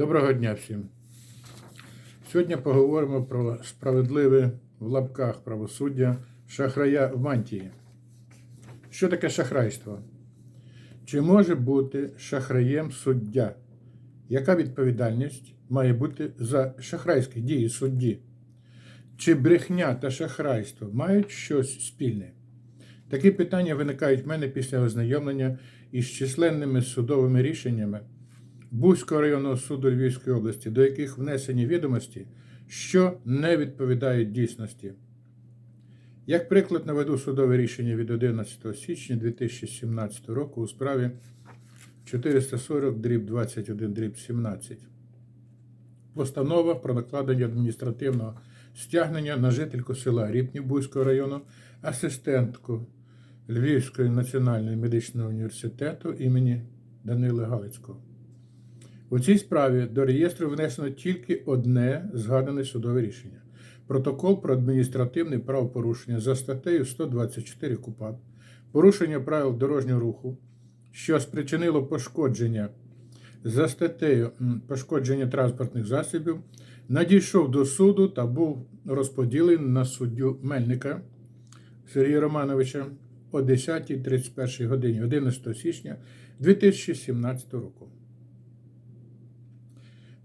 Доброго дня всім. Сьогодні поговоримо про справедливе в лапках правосуддя шахрая в мантії. Що таке шахрайство? Чи може бути шахраєм суддя? Яка відповідальність має бути за шахрайські дії судді? Чи брехня та шахрайство мають щось спільне? Такі питання виникають в мене після ознайомлення із численними судовими рішеннями Бузького районного суду Львівської області, до яких внесені відомості, що не відповідають дійсності. Як приклад наведу судове рішення від 11 січня 2017 року у справі 440 дріб 21 дріб 17. Постанова про накладення адміністративного стягнення на жительку села Ріпні Бузького району, асистентку Львівського національного медичного університету імені Данила Галицького. У цій справі до реєстру внесено тільки одне згадане судове рішення. Протокол про адміністративне правопорушення за статтею 124 КУПАП, порушення правил дорожнього руху, що спричинило пошкодження за статтею пошкодження транспортних засобів, надійшов до суду та був розподілений на суддю Мельника Сергія Романовича о 10.31 годині 11 січня 2017 року.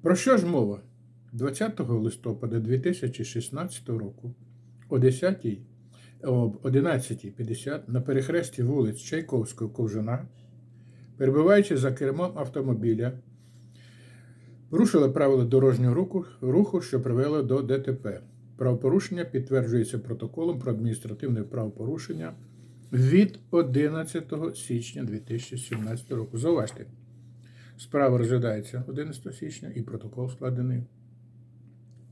Про що ж мова? 20 листопада 2016 року о 10 об 11.50 на перехресті вулиць Чайковського Ковжана, перебуваючи за кермом автомобіля, порушили правила дорожнього руху, що привело до ДТП. Правопорушення підтверджується протоколом про адміністративне правопорушення від 11 січня 2017 року. Зауважте. Справа розглядається 11 січня і протокол складений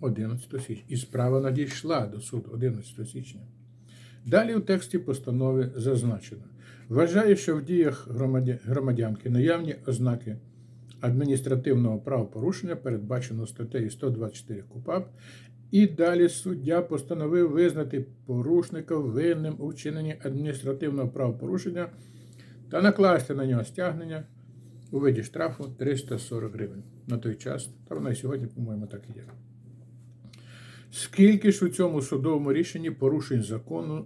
11 січня. І справа надійшла до суду 11 січня. Далі у тексті постанови зазначено. Вважаю, що в діях громадянки наявні ознаки адміністративного правопорушення, передбачено статтею 124 КУПАП, і далі суддя постановив визнати порушника винним у вчиненні адміністративного правопорушення та накласти на нього стягнення у виді штрафу 340 гривень на той час. Та вона і сьогодні, по-моєму, так і є. Скільки ж у цьому судовому рішенні порушень закону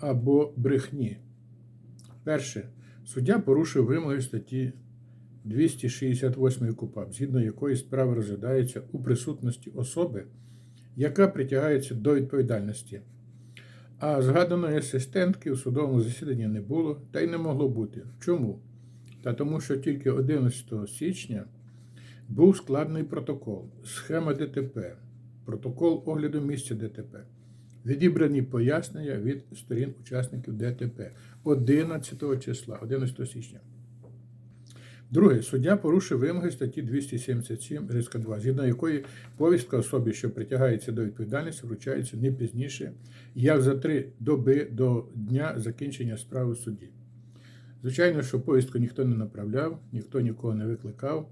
або брехні? Перше, суддя порушив вимоги статті 268 КУПАП, згідно якої справа розглядається у присутності особи, яка притягається до відповідальності. А згаданої асистентки у судовому засіданні не було та й не могло бути. Чому? Та тому, що тільки 11 січня був складений протокол, схема ДТП, протокол огляду місця ДТП, відібрані пояснення від сторін учасників ДТП 11 числа, 11 січня. Друге, суддя порушив вимоги статті 277 риска 2, згідно якої повістка особі, що притягається до відповідальності, вручається не пізніше, як за три доби до дня закінчення справи в суді. Звичайно, що повістку ніхто не направляв, ніхто нікого не викликав,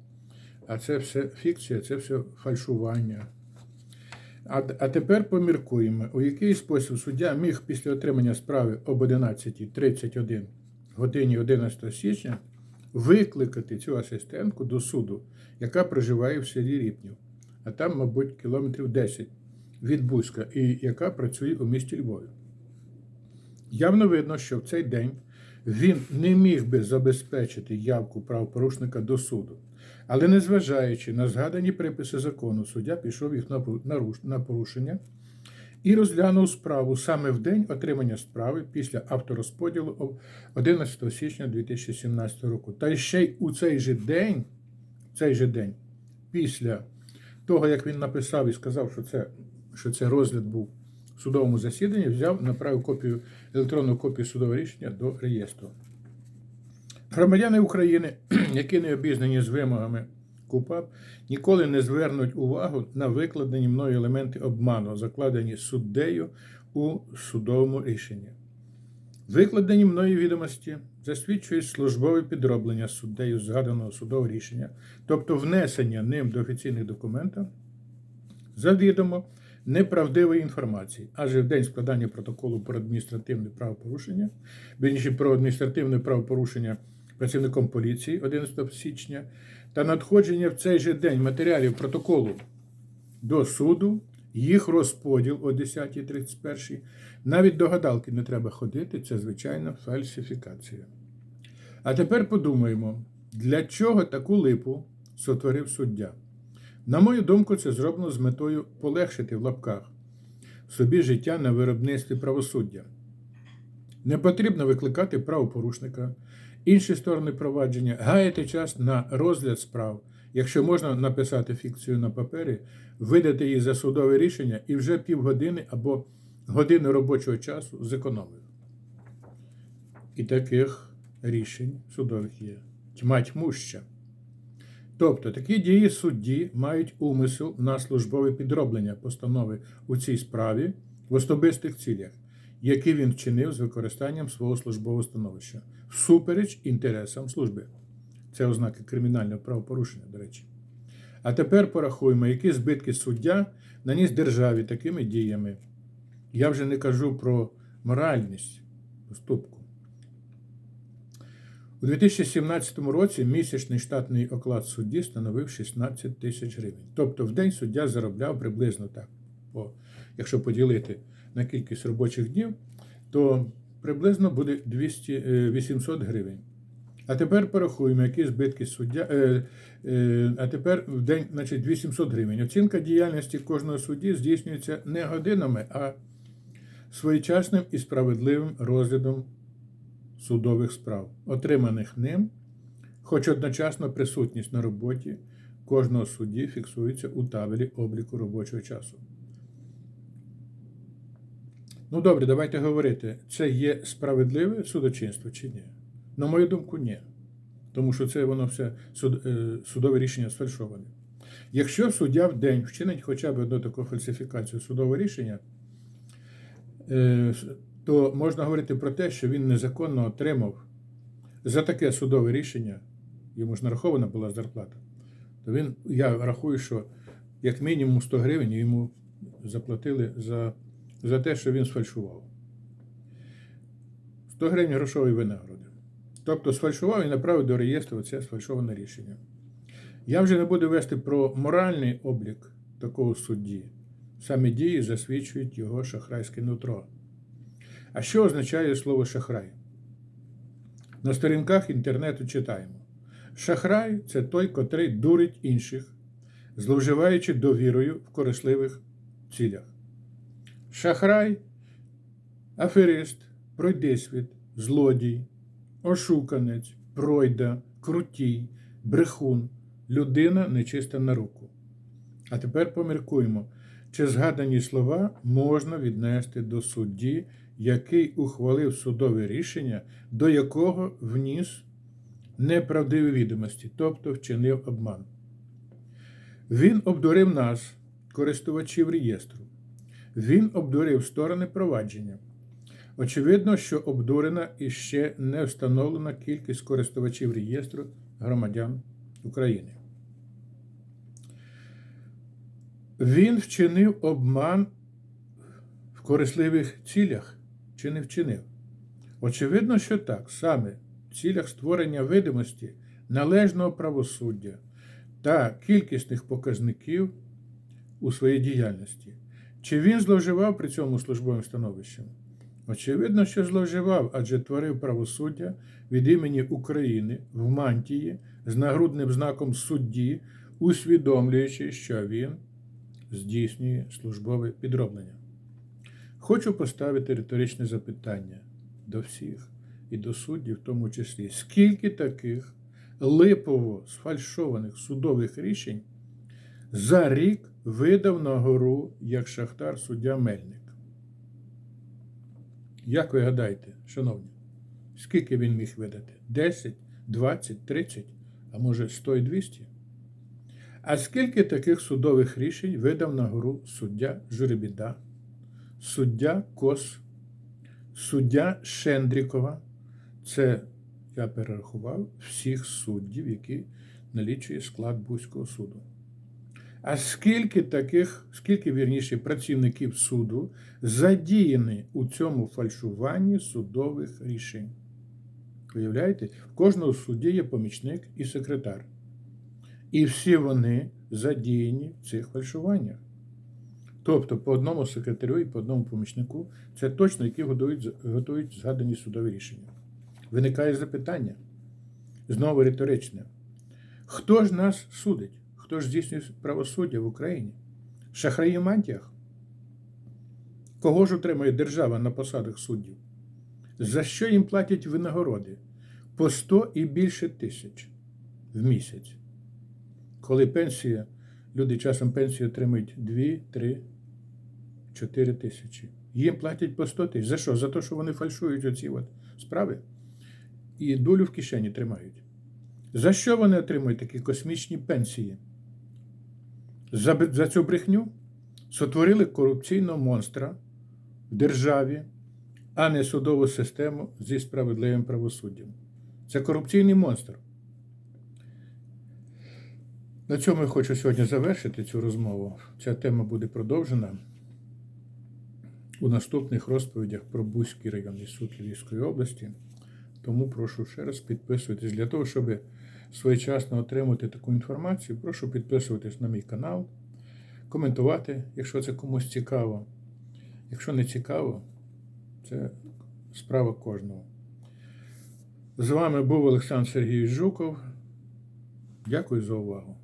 а це все фікція, це все фальшування. А, а тепер поміркуємо, у який спосіб суддя міг після отримання справи об 11.31 годині 11 січня викликати цю асистентку до суду, яка проживає в селі Ріпнів, а там, мабуть, кілометрів 10 від Бузька, і яка працює у місті Львові. Явно видно, що в цей день він не міг би забезпечити явку правопорушника до суду. Але незважаючи на згадані приписи закону, суддя пішов їх на порушення і розглянув справу саме в день отримання справи після авторозподілу 11 січня 2017 року. Та ще й у цей же день, цей же день, після того, як він написав і сказав, що це, що це розгляд був судовому засіданні, взяв, направив копію, електронну копію судового рішення до реєстру. Громадяни України, які не обізнані з вимогами КУПАП, ніколи не звернуть увагу на викладені мною елементи обману, закладені суддею у судовому рішенні. Викладені мною відомості засвідчують службове підроблення суддею згаданого судового рішення, тобто внесення ним до офіційних документів завідомо неправдивої інформації, адже в день складання протоколу про адміністративне правопорушення, вірніше про адміністративне правопорушення працівником поліції 11 січня та надходження в цей же день матеріалів протоколу до суду, їх розподіл о 10.31. Навіть до гадалки не треба ходити, це звичайна фальсифікація. А тепер подумаємо, для чого таку липу сотворив суддя. На мою думку, це зроблено з метою полегшити в лапках собі життя на виробництві правосуддя. Не потрібно викликати правопорушника, інші сторони провадження, гаяти час на розгляд справ, якщо можна написати фікцію на папері, видати її за судове рішення і вже півгодини або години робочого часу зекономив. І таких рішень судових є тьма тьмуща. Тобто такі дії судді мають умисел на службове підроблення постанови у цій справі в особистих цілях, які він вчинив з використанням свого службового становища, всупереч інтересам служби. Це ознаки кримінального правопорушення, до речі. А тепер порахуємо, які збитки суддя наніс державі такими діями. Я вже не кажу про моральність поступку. У 2017 році місячний штатний оклад судді становив 16 тисяч гривень. Тобто в день суддя заробляв приблизно так. Бо якщо поділити на кількість робочих днів, то приблизно буде 200, е, 800 гривень. А тепер порахуємо, які збитки суддя. Е, е, а тепер в день, значить, 800 гривень. Оцінка діяльності кожного судді здійснюється не годинами, а своєчасним і справедливим розглядом судових справ, отриманих ним, хоч одночасно присутність на роботі кожного судді фіксується у табелі обліку робочого часу. Ну добре, давайте говорити, це є справедливе судочинство чи ні? На мою думку, ні. Тому що це воно все суд, е, судове рішення сфальшоване. Якщо суддя в день вчинить хоча б одну таку фальсифікацію судового рішення, е, то можна говорити про те, що він незаконно отримав за таке судове рішення, йому ж нарахована була зарплата, то він, я рахую, що як мінімум 100 гривень йому заплатили за, за те, що він сфальшував. 100 гривень грошової винагороди. Тобто сфальшував і направив до реєстру це сфальшоване рішення. Я вже не буду вести про моральний облік такого судді. Саме дії засвідчують його шахрайське нутро. А що означає слово шахрай? На сторінках інтернету читаємо: Шахрай це той, котрий дурить інших, зловживаючи довірою в корисливих цілях. Шахрай, аферист, пройдисвіт, злодій, ошуканець, пройда, крутій, брехун, людина нечиста на руку. А тепер поміркуємо, чи згадані слова можна віднести до судді, який ухвалив судове рішення, до якого вніс неправдиві відомості, тобто вчинив обман. Він обдурив нас, користувачів реєстру. Він обдурив сторони провадження. Очевидно, що обдурена і ще не встановлена кількість користувачів реєстру громадян України. Він вчинив обман в корисливих цілях чи не вчинив? Очевидно, що так, саме в цілях створення видимості належного правосуддя та кількісних показників у своїй діяльності. Чи він зловживав при цьому службовим становищем? Очевидно, що зловживав, адже творив правосуддя від імені України в мантії з нагрудним знаком судді, усвідомлюючи, що він здійснює службове підроблення. Хочу поставити риторичне запитання до всіх і до суддів, в тому числі, скільки таких липово сфальшованих судових рішень за рік видав на гору як шахтар суддя Мельник? Як ви гадаєте, шановні, скільки він міг видати? 10, 20, 30, а може 100 і 200? А скільки таких судових рішень видав на гору суддя Журебіда, суддя Кос, суддя Шендрікова? Це я перерахував всіх суддів, які налічує склад Бузького суду. А скільки таких, скільки вірніше працівників суду задіяні у цьому фальшуванні судових рішень? Уявляєте, в кожного судді є помічник і секретар. І всі вони задіяні в цих фальшуваннях. Тобто по одному секретарю і по одному помічнику це точно, які готують, готують згадані судові рішення. Виникає запитання, знову риторичне. Хто ж нас судить? Хто ж здійснює правосуддя в Україні? Шахраї в мантіях? Кого ж отримує держава на посадах суддів? За що їм платять винагороди? По 100 і більше тисяч в місяць. Коли пенсія, люди часом пенсію отримують 2, 3, 4 тисячі. Їм платять по 100 тисяч. За що? За те, що вони фальшують оці от справи і долю в кишені тримають. За що вони отримують такі космічні пенсії? За, за цю брехню сотворили корупційного монстра в державі, а не судову систему зі справедливим правосуддям. Це корупційний монстр. На цьому я хочу сьогодні завершити цю розмову. Ця тема буде продовжена у наступних розповідях про Бузький районний суд Львівської області. Тому прошу ще раз підписуйтесь. Для того, щоб своєчасно отримати таку інформацію, прошу підписуватись на мій канал, коментувати, якщо це комусь цікаво. Якщо не цікаво, це справа кожного. З вами був Олександр Сергійович Жуков. Дякую за увагу.